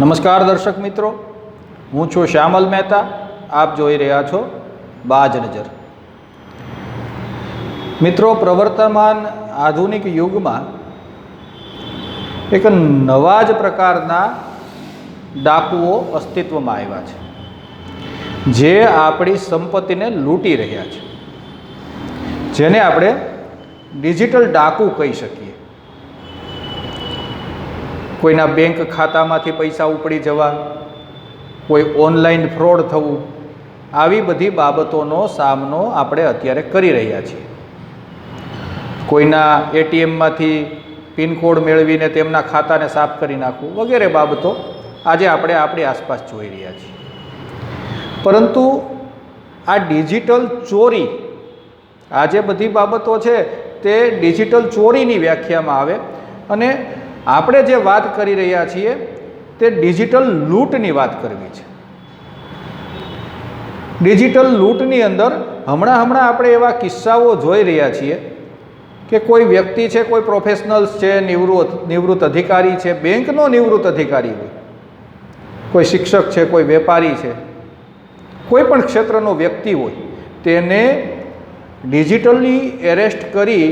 નમસ્કાર દર્શક મિત્રો, હું છું શ્યામલ મહેતા, આપ જોઈ રહ્યા છો બાજ નજર. મિત્રો, પ્રવર્તમાન આધુનિક યુગમાં એક નવા જ પ્રકારના ડાકુઓ અસ્તિત્વમાં આવ્યા છે, જે આપણી સંપત્તિને લૂંટી રહ્યા છે. જેને આપણે ડિજિટલ ડાકુ કહી શકીએ. કોઈના બેંક ખાતામાંથી પૈસા ઉપડી જવા, કોઈ ઓનલાઈન ફ્રોડ થવું, આવી બધી બાબતોનો સામનો આપણે અત્યારે કરી રહ્યા છીએ. કોઈના એટીએમમાંથી પિનકોડ મેળવીને તેમના ખાતાને સાફ કરી નાખવું વગેરે બાબતો આજે આપણે આપણી આસપાસ જોઈ રહ્યા છીએ. પરંતુ આ ડિજિટલ ચોરી, આ જે બધી બાબતો છે તે ડિજિટલ ચોરીની વ્યાખ્યામાં આવે અને આપણે જે વાત કરી રહ્યા છીએ, તે ડિજિટલ લૂંટની વાત કરવી છે. ડિજિટલ લૂંટની અંદર હમણાં હમણાં આપણે એવા કિસ્સાઓ જોઈ રહ્યા છીએ કે કોઈ વ્યક્તિ છે, કોઈ પ્રોફેશનલ્સ છે, નિવૃત્ત નિવૃત્ત અધિકારી છે, બેંકનો નિવૃત્ત અધિકારી હોય, કોઈ શિક્ષક છે, કોઈ વેપારી છે, કોઈ પણ ક્ષેત્રનો વ્યક્તિ હોય, તેને ડિજિટલી એરેસ્ટ કરી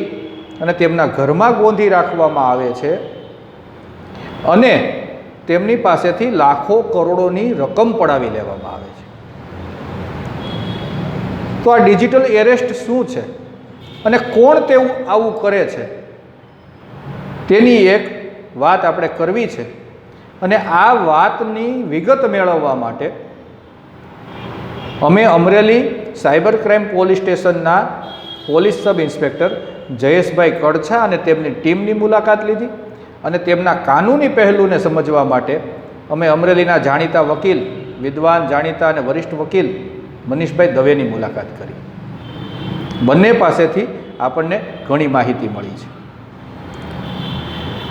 અને તેમના ઘરમાં ગોંધી રાખવામાં આવે છે અને તેમની પાસેથી લાખો કરોડોની રકમ પડાવી લેવામાં આવે છે. તો આ ડિજિટલ એરેસ્ટ શું છે? અને કોણ તેવું આવું કરે છે? તેની એક વાત આપણે કરવી છે. અને આ વાતની વિગત મેળવવા માટે અમે અમરેલી સાયબર ક્રાઇમ પોલીસ સ્ટેશનના police sub inspector Jayeshbhai Kadchha અને તેમની ટીમની મુલાકાત લીધી. અને તેમના કાનૂની પહેલુંને સમજવા માટે અમે અમરેલીના જાણીતા વકીલ, વિદ્વાન, જાણીતા અને વરિષ્ઠ વકીલ મનીષભાઈ દવેની મુલાકાત કરી. બંને પાસેથી આપણને ઘણી માહિતી મળી છે.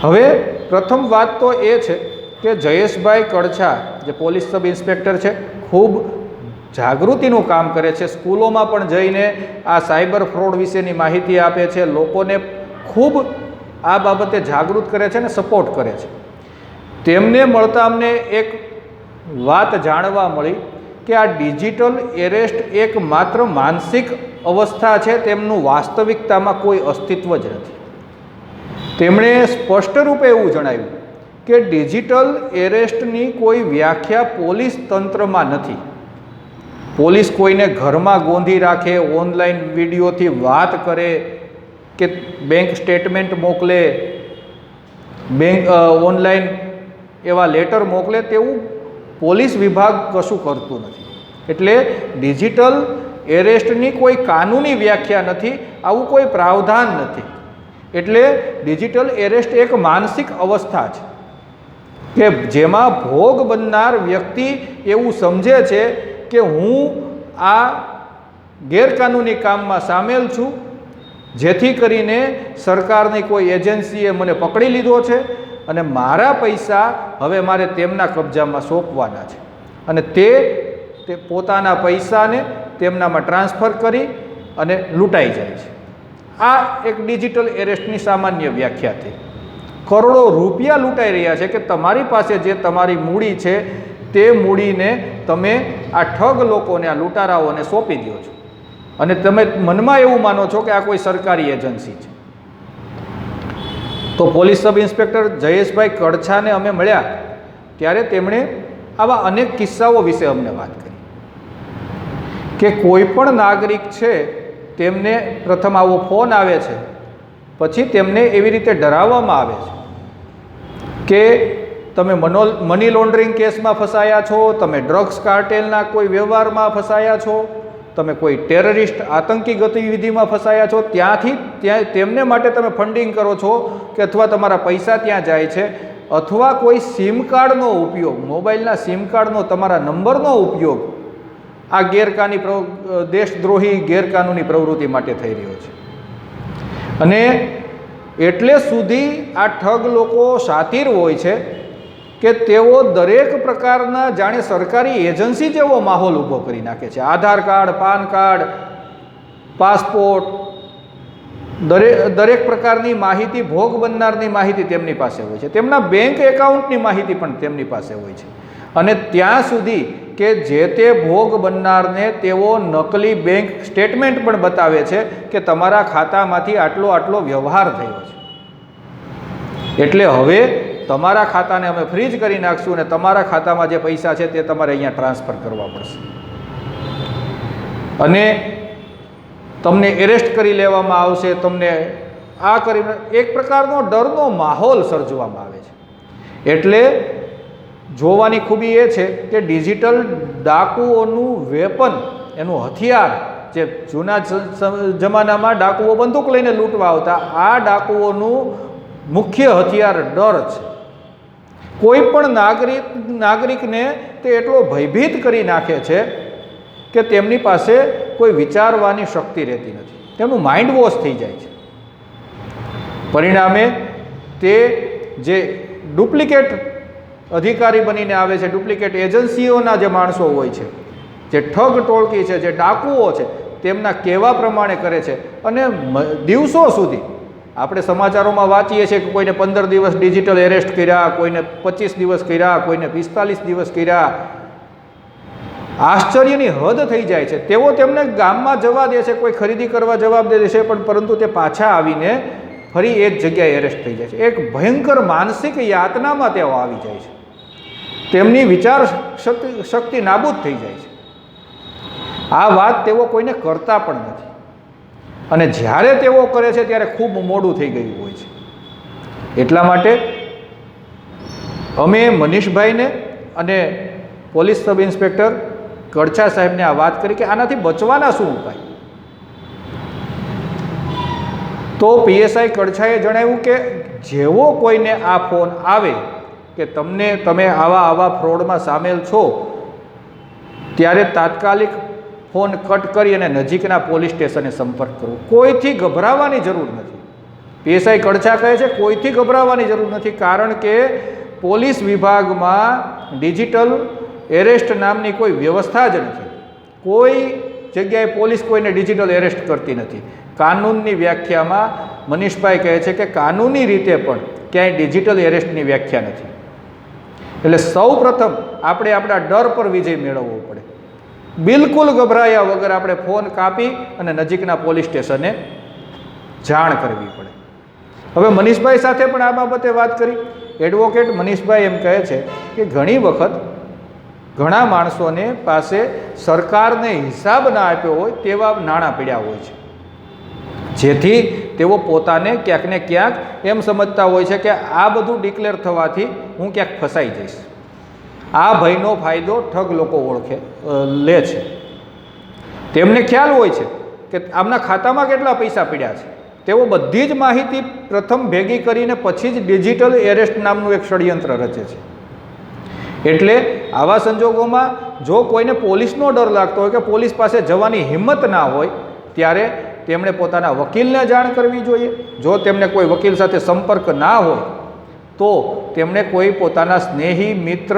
હવે પ્રથમ વાત તો એ છે કે જયેશભાઈ કડછા, જે પોલીસ સબ ઇન્સ્પેક્ટર છે, ખૂબ જાગૃતિનું કામ કરે છે. સ્કૂલોમાં પણ જઈને આ સાયબર ફ્રોડ વિશેની માહિતી આપે છે. લોકોને ખૂબ આ બાબતે જાગૃત કરે છે અને સપોર્ટ કરે છે. તેમને મળતા અમને એક વાત જાણવા મળી કે આ ડિજિટલ એરેસ્ટ એક માત્ર માનસિક અવસ્થા છે, તેમનું વાસ્તવિકતામાં કોઈ અસ્તિત્વ જ નથી. તેમણે સ્પષ્ટ રૂપે એવું જણાવ્યું કે ડિજિટલ એરેસ્ટની કોઈ વ્યાખ્યા પોલીસ તંત્રમાં નથી. પોલીસ કોઈને ઘરમાં ગોંધી રાખે ઓનલાઈન વિડીયોથી વાત કરે કે બેંક સ્ટેટમેન્ટ મોકલે બેંક ઓનલાઈન એવા લેટર મોકલે તેવું પોલીસ વિભાગ કશું કરતું નથી. એટલે ડિજિટલ એરેસ્ટની કોઈ કાનૂની વ્યાખ્યા નથી, આવું કોઈ પ્રાવધાન નથી. એટલે ડિજિટલ એરેસ્ટ એક માનસિક અવસ્થા છે કે જેમાં ભોગ બનનાર વ્યક્તિ એવું સમજે છે કે હું આ ગેરકાનૂની કામમાં સામેલ છું જેથી કરીને સરકારની કોઈ એજન્સીએ મને પકડી લીધો છે અને મારા પૈસા હવે મારે તેમના કબજામાં સોંપવાના છે. અને તે તે પોતાના પૈસાને તેમનામાં ટ્રાન્સફર કરી અને લૂંટાઈ જાય છે. આ એક ડિજિટલ એરેસ્ટની સામાન્ય વ્યાખ્યા થઈ કરોડો રૂપિયા લૂંટાઈ રહ્યા છે કે તમારી પાસે જે તમારી મૂડી છે, તે મૂડીને તમે આ ઠગ લોકોને, આ લૂંટારાઓને સોંપી દો છો. અને તમે મનમાં એવું માનો છો કે આ કોઈ સરકારી એજન્સી છે? તો પોલીસ સબ ઇન્સ્પેક્ટર જયેશભાઈ કડછાને અમે મળ્યા ત્યારે તેમણે આવા અનેક કિસ્સાઓ વિશે અમને વાત કરી. કે કોઈ પણ નાગરિક છે, તેમને પ્રથમ આવો ફોન આવે છે, પછી તેમને એવી રીતે ડરાવવામાં આવે છે કે તમે મનો, મની લોન્ડરિંગ કેસમાં ફસાયા છો, તમે ડ્રગ્સ કાર્ટેલના કોઈ વ્યવહારમાં ફસાયા છો તમે કોઈ ટેરરિસ્ટ આતંકી ગતિવિધિમાં ફસાયા છો, ત્યાંથી ત્યાં તેમને માટે તમે ફંડિંગ કરો છો કે અથવા તમારા પૈસા ત્યાં જાય છે, અથવા કોઈ સિમ કાર્ડનો ઉપયોગ, મોબાઈલના સિમ કાર્ડનો તમારા નંબરનો ઉપયોગ, આ ગેરકાની દેશદ્રોહી ગેરકાનૂની પ્રવૃત્તિ માટે થઈ રહ્યો છે. અને એટલે સુધી આ ઠગ લોકો શાતિર હોય છે કે તેઓ દરેક પ્રકારના જાણે સરકારી એજન્સી જેવો માહોલ ઊભો કરી નાખે છે. Aadhaar card, PAN card, passport દરેક દરેક પ્રકારની માહિતી, ભોગ બનનારની માહિતી તેમની પાસે હોય છે. તેમના બેંક એકાઉન્ટની માહિતી પણ તેમની પાસે હોય છે. અને ત્યાં સુધી કે જે તે ભોગ બનનારને તેઓ નકલી બેંક સ્ટેટમેન્ટ પણ બતાવે છે કે તમારા ખાતામાંથી આટલો આટલો વ્યવહાર થયો છે. એટલે હવે તમારા ખાતાને અમે ફ્રીજ કરી નાખશું અને તમારા ખાતામાં જે પૈસા છે તે તમારે અહીંયા ટ્રાન્સફર કરવા પડશે. અને તમને એરેસ્ટ કરી લેવામાં આવશે, તમને આ કરીને એક પ્રકારનો ડરનો માહોલ સર્જવામાં આવે છે. એટલે જોવાની ખૂબી એ છે કે ડિજિટલ ડાકુઓનું વેપન એનું હથિયાર જે જૂના જમાનામાં ડાકુઓ બંદૂક લઈને લૂંટવા આવતા, આ ડાકુઓનું મુખ્ય હથિયાર ડર છે. કોઈ પણ નાગરિક, નાગરિકને તે એટલો ભયભીત કરી નાખે છે કે તેમની પાસે કોઈ વિચારવાની શક્તિ રહેતી નથી. તેમનું માઇન્ડ વોશ થઈ જાય છે. પરિણામે તે જે ડુપ્લિકેટ અધિકારી બનીને આવે છે, ડુપ્લિકેટ એજન્સીઓના જે માણસો હોય છે, જે ઠગ ટોળકી છે, જે ડાકુઓ છે, તેમના કહેવા પ્રમાણે કરે છે. અને દિવસો સુધી આપણે સમાચારોમાં વાંચીએ છીએ કે કોઈને પંદર દિવસ ડિજિટલ એરેસ્ટ કર્યા, કોઈને પચીસ દિવસ કર્યા, કોઈને પિસ્તાલીસ દિવસ કર્યા. આશ્ચર્યની હદ થઈ જાય છે. તેઓ તેમને ગામમાં જવા દે છે, કોઈ ખરીદી કરવા જવાબ દે છે, પણ પરંતુ તે પાછા આવીને ફરી એ જ જગ્યાએ એરેસ્ટ થઈ જાય છે. એક ભયંકર માનસિક યાતનામાં તેઓ આવી જાય છે. તેમની વિચાર શક્તિ શક્તિ નાબૂદ થઈ જાય છે. આ વાત તેઓ કોઈને કરતા પણ નથી. અને જ્યારે તેઓ કરે છે ત્યારે ખૂબ મોડું થઈ ગયું હોય છે. એટલા માટે અમે મનીષભાઈને અને પોલીસ સબ ઇન્સ્પેક્ટર કડછા સાહેબને આ વાત કરી કે આનાથી બચવાના શું ઉપાય? તો પીએસઆઈ કડછાએ જણાવ્યું કે જેવો કોઈને આ ફોન આવે કે તમને તમે આવા આવા ફ્રોડમાં સામેલ છો, ત્યારે તાત્કાલિક ફોન કટ કરી અને નજીકના પોલીસ સ્ટેશને સંપર્ક કરવો કોઈથી ગભરાવાની જરૂર નથી. પીએસઆઈ કડછા કહે છે, કોઈથી ગભરાવાની જરૂર નથી, કારણ કે પોલીસ વિભાગમાં ડિજિટલ એરેસ્ટ નામની કોઈ વ્યવસ્થા જ નથી. કોઈ જગ્યાએ પોલીસ કોઈને ડિજિટલ એરેસ્ટ કરતી નથી. કાનૂનની વ્યાખ્યામાં મનીષભાઈ કહે છે કે કાનૂની રીતે પણ ક્યાંય ડિજિટલ એરેસ્ટની વ્યાખ્યા નથી. એટલે સૌ પ્રથમ આપણે આપણા ડર પર વિજય મેળવવો પડે. બિલકુલ ગભરાયા વગર આપણે ફોન કાપી અને નજીકના પોલીસ સ્ટેશને જાણ કરવી પડે. હવે મનીષભાઈ સાથે પણ આ બાબતે વાત કરી. એડવોકેટ મનીષભાઈ એમ કહે છે કે ઘણી વખત ઘણા માણસોને પાસે સરકારને હિસાબ ના આપ્યો હોય તેવા નાણાં પીડ્યા હોય છે. જેથી તેઓ પોતાને ક્યાંક ને ક્યાંક એમ સમજતા હોય છે કે આ બધું ડિક્લેર થવાથી હું ક્યાંક ફસાઈ જઈશ. આ ભયનો ફાયદો ઠગ લોકો ઓળખે લે છે. તેમને ખ્યાલ હોય છે કે આમના ખાતામાં કેટલા પૈસા પીડ્યા છે. તેઓ બધી જ માહિતી પ્રથમ ભેગી કરીને પછી જ ડિજિટલ એરેસ્ટ નામનું એક ષડયંત્ર રચે છે. એટલે આવા સંજોગોમાં જો કોઈને પોલીસનો ડર લાગતો હોય કે પોલીસ પાસે જવાની હિંમત ના હોય, ત્યારે તેમણે પોતાના વકીલને જાણ કરવી જોઈએ. જો તેમને કોઈ વકીલ સાથે સંપર્ક ના હોય, તો તેમણે કોઈ પોતાના સ્નેહી, મિત્ર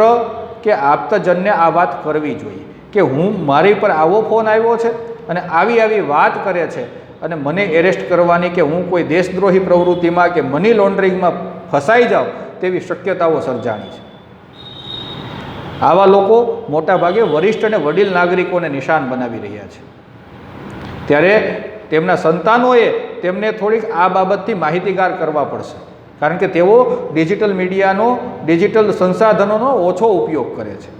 કે આપ્તજનને આ વાત કરવી જોઈએ કે હું મારી પર આવો ફોન આવ્યો છે અને આવી આવી વાત કરે છે અને મને એરેસ્ટ કરવાની કે હું કોઈ દેશદ્રોહી પ્રવૃત્તિમાં કે મની લોન્ડરિંગમાં ફસાઈ જાઉં તેવી શક્યતાઓ સર્જાણી છે. આવા લોકો મોટાભાગે વરિષ્ઠ અને વડીલ નાગરિકોને નિશાન બનાવી રહ્યા છે. ત્યારે તેમના સંતાનોએ તેમને થોડીક આ બાબતથી માહિતીગાર કરવા પડશે. કારણ કે તેઓ ડિજિટલ મીડિયાનો ડિજિટલ સંસાધનોનો ઓછો ઉપયોગ કરે છે.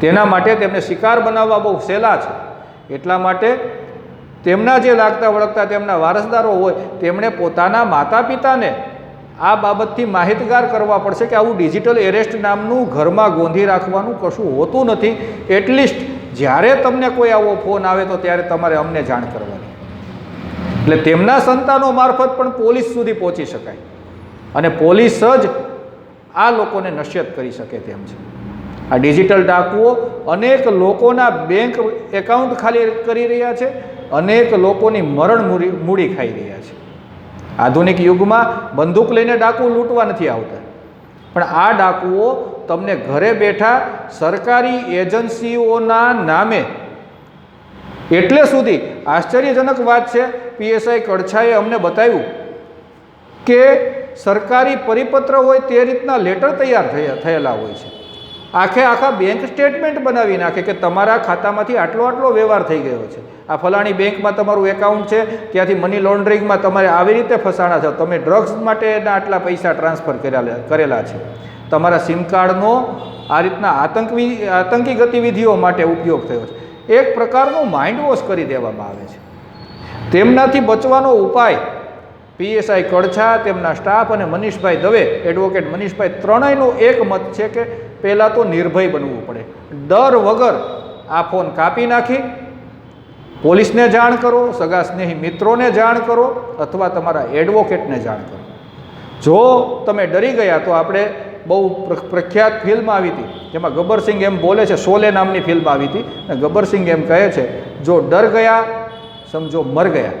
તેના માટે તેમને શિકાર બનાવવા બહુ સહેલા છે. એટલા માટે તેમના જે લાગતા વળગતા તેમના વારસદારો હોય, તેમણે પોતાના માતા પિતાને આ બાબતથી માહિતગાર કરવા પડશે કે આવું ડિજિટલ એરેસ્ટ નામનું ઘરમાં ગોંધી રાખવાનું કશું હોતું નથી. એટલીસ્ટ જ્યારે તમને કોઈ આવો ફોન આવે તો ત્યારે તમારે અમને જાણ કરવાની. એટલે તેમના સંતાનો મારફત પણ પોલીસ સુધી પહોંચી શકાય. અને પોલીસ જ આ લોકોને નશ્યત કરી શકે તેમ છે. આ ડિજિટલ ડાકુઓ અનેક લોકોના બેંક એકાઉન્ટ ખાલી કરી રહ્યા છે, અનેક લોકોની મરણ મૂડી ખાઈ રહ્યા છે. આધુનિક યુગમાં બંદૂક લઈને ડાકુ લૂંટવા નથી આવતા. પણ આ ડાકુઓ તમને ઘરે બેઠા સરકારી એજન્સીઓના નામે એટલે સુધી આશ્ચર્યજનક વાત છે. પીએસઆઈ કડછાએ અમને બતાવ્યું કે સરકારી પરિપત્ર હોય તે રીતના લેટર તૈયાર થયા, થયેલા હોય છે. આખે આખા બેંક સ્ટેટમેન્ટ બનાવી નાખે કે તમારા ખાતામાંથી આટલો આટલો વ્યવહાર થઈ ગયો છે. આ ફલાણી બેંકમાં તમારું એકાઉન્ટ છે, ત્યાંથી મની લોન્ડરિંગમાં તમારે આવી રીતે ફસાણા છો. તમે ડ્રગ્સ માટેના આટલા પૈસા ટ્રાન્સફર કરેલા કરેલા છે. તમારા સિમ કાર્ડનો આ રીતના આતંકવી, આતંકી ગતિવિધિઓ માટે ઉપયોગ થયો છે. એક પ્રકારનું માઇન્ડ વોશ કરી દેવામાં આવે છે. તેમનાથી બચવાનો ઉપાય પીએસઆઈ કડછા તેમના સ્ટાફ અને મનીષભાઈ દવે, એડવોકેટ મનીષભાઈ ત્રણેયનું એક મત છે કે પહેલાં તો નિર્ભય બનવું પડે. ડર વગર આ ફોન કાપી નાખી, પોલીસને જાણ કરો, સગા સ્નેહી મિત્રોને જાણ કરો, અથવા તમારા એડવોકેટને જાણ કરો. જો તમે ડરી ગયા તો આપણે બહુ પ્ર- પ્રખ્યાત ફિલ્મ આવી હતી, જેમાં ગબ્બરસિંહ એમ બોલે છે શોલે નામની ફિલ્મ આવી હતી. અને ગબ્બરસિંહ એમ કહે છે, જો ડર ગયા, સમજો મર ગયા.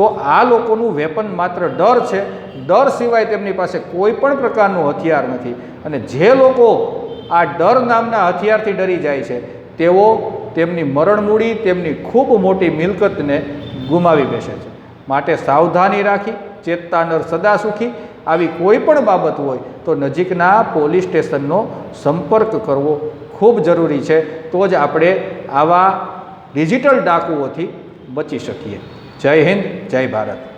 તો આ લોકોનું વેપન માત્ર ડર છે. ડર સિવાય તેમની પાસે કોઈ પણ પ્રકારનું હથિયાર નથી. અને જે લોકો આ ડર નામના હથિયારથી ડરી જાય છે, તેઓ તેમની મરણમૂડી તેમની ખૂબ મોટી મિલકતને ગુમાવી બેસે છે. માટે સાવધાની રાખી ચેતતા નર સદા સુખી, આવી કોઈ પણ બાબત હોય તો નજીકના પોલીસ સ્ટેશનનો સંપર્ક કરવો ખૂબ જરૂરી છે. તો જ આપણે આવા ડિજિટલ ડાકુઓથી બચી શકીએ. જય હિન્દ જય ભારત.